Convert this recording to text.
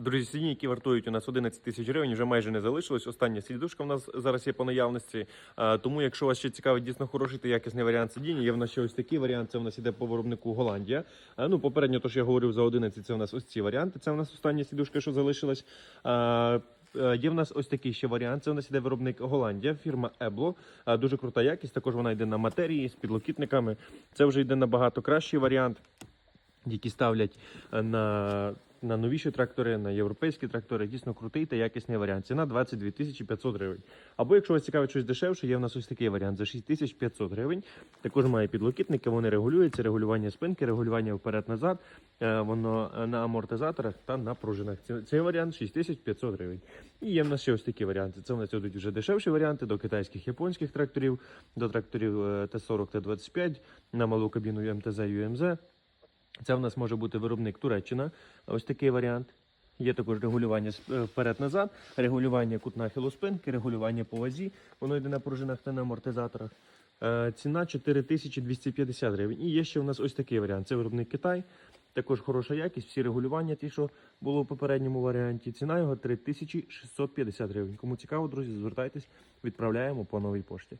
Друзі, сидіння, які вартують у нас 11 тисяч гривень, вже майже не залишилось. Остання сідушка в нас зараз є по наявності. А, Тому, якщо вас ще цікавить дійсно хороший та якісний варіант сидіння, є в нас ще ось такий варіант. Це в нас іде по виробнику Голландія. А, Ну, попередньо, то що я говорив за 11, це у нас ось ці варіанти. Це у нас остання сідушка, що залишилась. Е, Є в нас ось такий ще варіант. Це у нас іде виробник Голландія, фірма Ебло. Дуже крута якість. Також вона йде на матерії з підлокітниками. Це вже йде набагато кращий варіант які ставлять е, на, на новіші трактори, на європейські трактори. Дійсно крутий та якісний варіант. Ціна 22 тисячі 500 гривень. Або якщо вас цікавить щось дешевше, є в нас ось такий варіант за 6500 гривень. Також має підлокітники, вони регулюються, регулювання спинки, регулювання вперед-назад. Е, Воно е, на амортизаторах та на пружинах. Цей варіант 6500 гривень. І є в нас ще ось такі варіанти. Це в нас йдуть вже дешевші варіанти до китайських японських тракторів, до тракторів е, Т-40, Т-25, на малу кабіну МТЗ, ЮМЗ. Це в нас може бути виробник Туреччина. Ось такий варіант. Є також регулювання е, вперед-назад, регулювання кут нахилу спинки, регулювання по вазі. Воно йде на пружинах та на амортизаторах. Е, Ціна 4250 гривень. І є ще в нас ось такий варіант. Це виробник Китай. Також хороша якість, всі регулювання, ті, що було в попередньому варіанті. Ціна його 3650 гривень. Кому цікаво, друзі, звертайтесь, відправляємо по новій пошті.